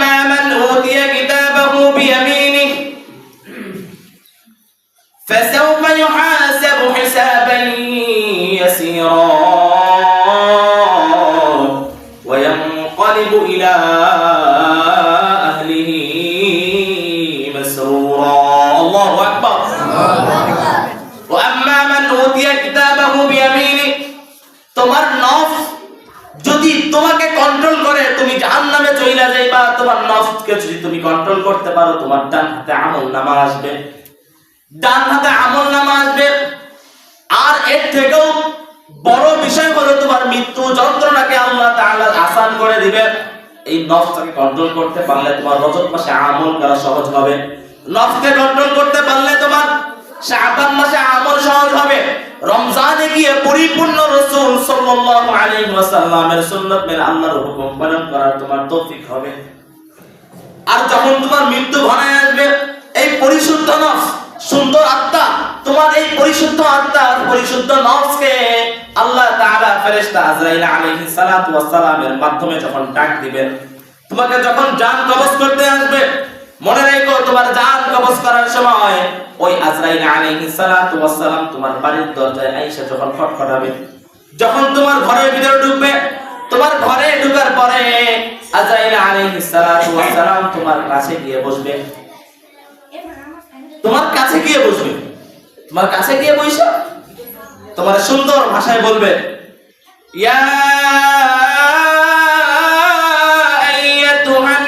واما من اوتي كتابه بيمينه فسوف يحاسب حسابا يسيرا وينقلب الى اهله مسرورا الله اكبر واما من اوتي كتابه بيمينه তোমার নফস যদি তোমাকে কন্ট্রোল করে তুমি জাহান্নামে চইলা যাইবা তোমার নফসকে যদি তুমি কন্ট্রোল করতে পারো, তোমার ডান হাতে আমল নামা আসবে। ডান হাতে আমল নামা আসবে। আর এর থেকেও বড় বিষয় হলো তোমার মৃত্যু যন্ত্রণাকে আল্লাহ তাআলা আসান করে এই নফসটাকে কন্ট্রোল করতে পারলে তোমার রজব মাসে আমল করা সহজ হবে। নফসকে কন্ট্রোল করতে পারলে তোমার মাসে আমল সহজ হবে। রমজানে গিয়ে পরিপূর্ণ সাল্লাল্লাহু আলাইহি ওয়াসাল্লামের সুন্নাত মেনে আল্লাহর হুকুম পালন করার তোমার তৌফিক হবে। আর যখন তোমার মৃত্যু ঘনায় আসবে, এই পরিশুদ্ধ নফস, সুন্দর আত্মা, তোমার এই পরিশুদ্ধ আত্মা পরিশুদ্ধ নফসকে আল্লাহ তাআলা ফেরেশতা আজরাইল আলাইহিস সালাতু ওয়াস সালামের মাধ্যমে যখন ডাক দিবেন, তোমাকে যখন জান কবজ করতে আসবে, মনে রেখো তোমার জান কবজ করার সময় ওই আজরাইল আলাইহিস সালাতু ওয়াস সালাম তোমার বাড়ির দরজায় আয়েশা যখন খটখটাবে, যখন তোমার ঘরের ভিতরে ঢুকবে, তোমার ঘরে ঢুকার পরে আজাইল আলাইহিস সালাতু ওয়াস সালাম তোমার কাছে গিয়ে বসবে। তোমার কাছে গিয়ে বসবে। তোমার কাছে গিয়ে বসে তোমার সুন্দর ভাষায় বলবে, ইয়া আইয়াতুহান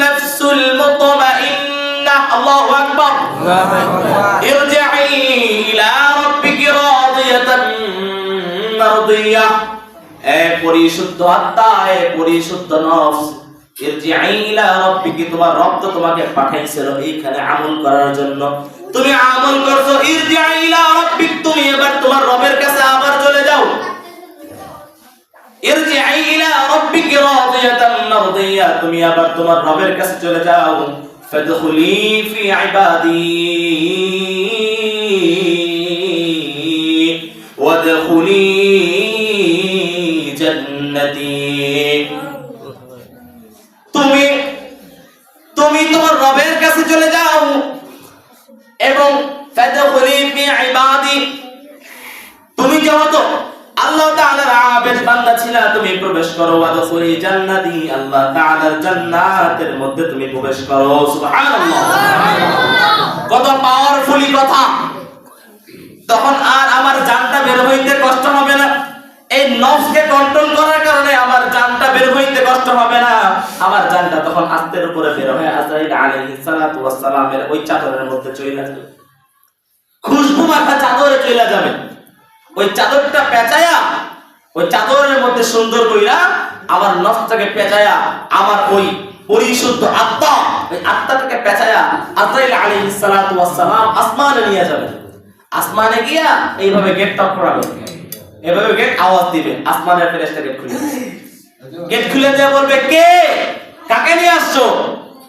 নাফসুল মুতমাইন্না, আল্লাহু আকবার। আল্লাহু আকবার ইরজিই ইলা রাব্বিকি রাদিয়াতান মারদিয়া। পরিশুদ্ধ আত্মা, এ পরিশুদ্ধ নফস। তোমার রব তো তোমাকে এইখানে আমল করার জন্য। তুমি আমল করছ তুমি এবার তোমার রবের কাছে আবার চলে যাও। ইরজিআই ইলা রাব্বিকি রাদিয়াতান তুমি আবার তোমার রবের কাছে চলে যাও। ফাদখুলি ফি ইবাদি। চলে যাও। এবং তুমি যেহেতু আল্লাহ তাআলার আবেদ বান্দা ছিলা, তুমি প্রবেশ করো। জান্নাতি, আল্লাহ তাআলার জান্নাতের মধ্যে তুমি প্রবেশ করো। সুবহানাল্লাহ। কত পাওয়ারফুলি কথা। তখন আর আমার জানটা বের হইতে কষ্ট হবে না। এই নফসকে কন্ট্রোল করার কারণে আমার জানটা বের হইতে কষ্ট হবে না। আমার জানটা তখন আস্তের উপরে বের হয়ে আজরাইল আলাইহিস সালাতু ওয়াস সালামের ওই চাদরের মধ্যে চলে যাবে। খুশবু মাখা চাদরে চলে যাবে। ওই চাদরটা পেঁচায়া ওই চাদরের মধ্যে সুন্দর কইরা আমার নফসটাকে পেঁচায়া আমার ওই পরিশুদ্ধ আত্মা, ওই আত্মাটাকে পেঁচায়া আজরাইল আলাইহিস সালাতু ওয়াস সালাম আসমানে নিয়ে যাবে। আসমানে গিয়া এইভাবে গেট টক করাবে এভাবে গেট আওয়াজ দিবে আসমানের ফেরেশতা গেট খুলে। গেট খুলে দিয়ে বলবে, কে? কাকে নিয়ে আসছো?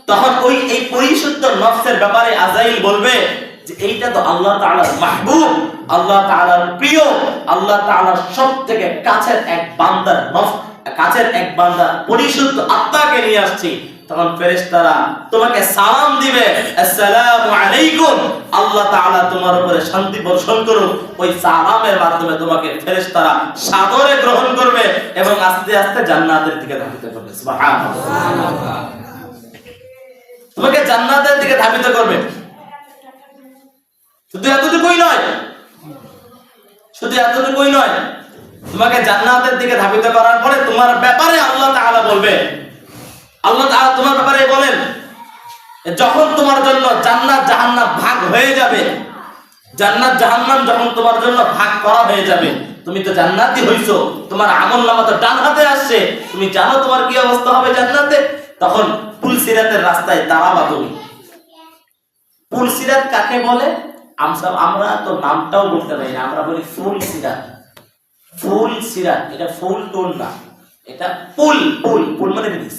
তখন ওই, এই পরিশুদ্ধ নফসের ব্যাপারে আজাইল বলবে যে, এইটা তো আল্লাহ তাআলার মাহবুব, আল্লাহ তাআলার প্রিয়, আল্লাহ তাআলার সবথেকে কাছের এক বান্দার নফস। কাছের এক বান্দা পরিশুদ্ধ আত্মাকে নিয়ে আসছি। তখন ফেরেশতারা তোমাকে সালাম দিবে। আসসালামু আলাইকুম। আল্লাহ তাআলা তোমার উপরে শান্তি বর্ষণ করুক। ওই সালামের মাধ্যমে তোমাকে ফেরেশতারা সাদরে গ্রহণ করবে এবং আস্তে আস্তে জান্নাতের দিকে ধাবিত করবে। সুবহানাল্লাহ। তোমাকে জান্নাতের দিকে ধাবিত করবে। শুধু এতটুকুই নয়, শুধু এতটুকুই নয়, তোমাকে জান্নাতের দিকে ধাবিত করার পরে তোমার ব্যাপারে আল্লাহ তাআলা বলবে। আল্লাহ তাআলা তোমার ব্যাপারে বলেন, যখন তোমার জন্য জান্নাত জাহান্নাম ভাগ হয়ে যাবে, জান্নাত জাহান্নাম যখন তোমার জন্য ভাগ করা হয়ে যাবে, তুমি তো জান্নাতি হইছো, তোমার আমল নামা তো ডান হাতে আসছে, তুমি জানো তোমার কি অবস্থা হবে জান্নাতে? তখন পুলসিরাতের রাস্তায় দাঁড়াবা তুমি। পুলসিরাত কাকে বলে? আমরা আমরা তো নামটাও বলতে পারি না, আমরা বলি ফুল সিরাত ফুল সিরাত এটা ফুল টোন না। এটা পুল পুল পুল মানে ব্রিজ।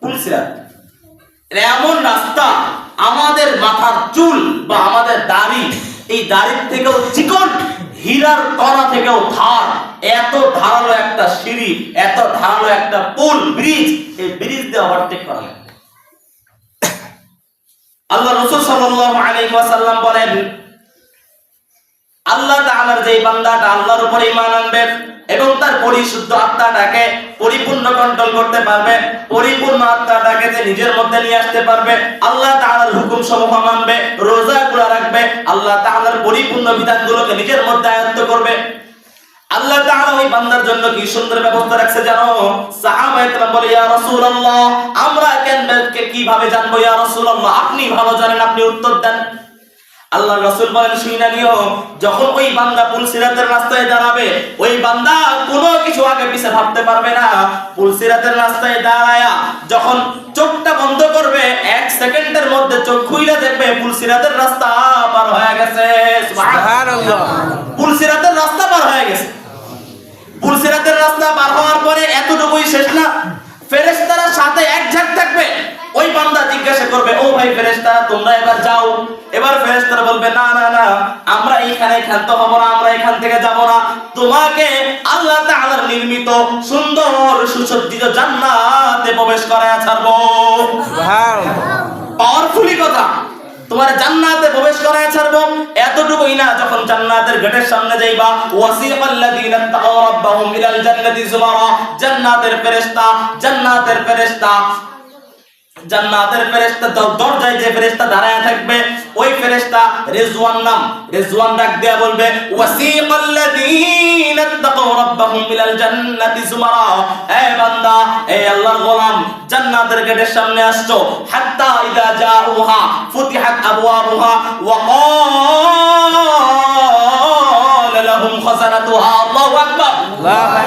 পুল সিরাত এমন রাস্তা, আমাদের মাথার চুল বা আমাদের দাড়ি, এই দাড়ির থেকেও চিকন, হীরার কণা থেকেও ধার। এত ধারালো একটা সিঁড়ি, এত ধারালো একটা পুল, ব্রিজ, এই ব্রিজ দিয়ে ওভারটেক করা লাগবে। আল্লাহ রসুল সাল্লাল্লাহু আলাইহি ওয়াসাল্লাম বলেন, আল্লাহ তাআলার যেই বান্দাটা আল্লাহর উপর ঈমান আনবে এবং তার পরিশুদ্ধ আত্মাটাকে পরিপূর্ণ কন্ট্রোল করতে পারবে, পরিপূর্ণ আত্মাটাকে যে নিজের মধ্যে নিয়ে আসতে পারবে, আল্লাহ তাআলার হুকুম সমূহ মানবে রোজাগুলো রাখবে, আল্লাহ তাআলার পরিপূর্ণ বিধানগুলোকে নিজের মধ্যে আয়ত্ত করবে। আল্লাহ তাআলা ওই বান্দার জন্য কি সুন্দর ব্যবস্থা রাখছে জানো? সাহাবায়ে বলে, ইয়া রাসূলুল্লাহ, আমরা কেন কীভাবে জানব? ইয়া রাসূলুল্লাহ, আপনি ভালো জানেন, আপনি উত্তর দেন। আল্লাহ রসুল বলেন শুইনা যখন ওই বান্দা পুলসিরাতের রাস্তায় দাঁড়াবে, ওই বান্দা কোনো কিছু আগে পিছে ভাবতে পারবে না। পুলসিরাতের রাস্তায় দাঁড়ায়া যখন চোখটা বন্ধ করবে, এক সেকেন্ডের মধ্যে চোখ খুইলে দেখবে পুলসিরাতের রাস্তা পার হয়ে গেছে সুবহানাল্লাহ পুলসিরাতের রাস্তা পার হয়ে গেছে পুলসিরাতের রাস্তা পার হওয়ার পরে এতটুকুই শেষ না ফেরেশতারা সাথে এক ঝাঁক থাকবে ওই বান্দা জিজ্ঞাসা করবে ও ভাই ফেরেশতারা তোমরা এবার যাও। এবার ফেরেশতারা বলবে না না না আমরা এইখানে ক্ষান্ত হব না আমরা এখান থেকে যাব না। তোমাকে আল্লাহ তাআলার নির্মিত সুন্দর সুসজ্জিত জান্নাতে প্রবেশ করায় ছাড়বো। সুবহানাল্লাহ। পাওয়ারফুলি কথা। তোমার জান্নাতে প্রবেশ করায় ছাড়বো। এতটুকুই না যখন জান্নাতের গেটের সামনে যাইবা ওয়াসিকাল্লাযীনা তাকাও রাব্বাহুম ইলাল জান্নাতি যুমারা জান্নাতের ফেরেশতা জান্নাতের ফেরেশতা জান্নাতের ফেরেশতা দরজায় যে ফেরেশতা দাঁড়ায় থাকবে, ওই ফেরেশতা রিজওয়ান নাম। রিজওয়ান ডাক দেয়া বলবে ওয়াসিকাল্লাযীনা তাকাও রাব্বাহুম ইলাল জান্নাতি যুমারা এ বান্দা এ আল্লাহর গোলাম, জান্নাতের গেটের সামনে আসছো। হাত্তা ইদা জাউহা, ফুতিহাত আবওয়াবুহা, ওয়া ক্বালা লাহুম খাজানাতুহা, আল্লাহু আকবার। আল্লাহু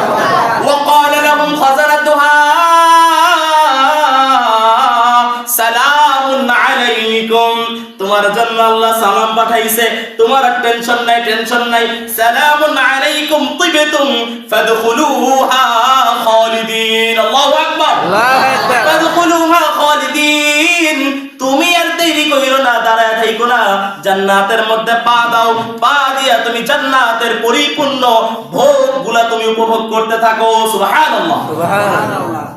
আলাইকুম। তোমার জন্য আল্লাহ সালাম পাঠাইছে। তোমার টেনশন নাই টেনশন নাই। সালামুন আলাইকুম তিবতুম ফাদখুলুহা খালিদিন। আল্লাহু আকবার। আল্লাহু আকবার। ফাদখুলুহা খালিদিন। তুমি আর দেরি কইরো না দাঁড়ায় থাইকো না। জান্নাতের মধ্যে পা দাও পা দিয়া তুমি জান্নাতের পরিপূর্ণ ভোগগুলা তুমি উপভোগ করতে থাকো। সুবহানাল্লাহ। সুবহানাল্লাহ।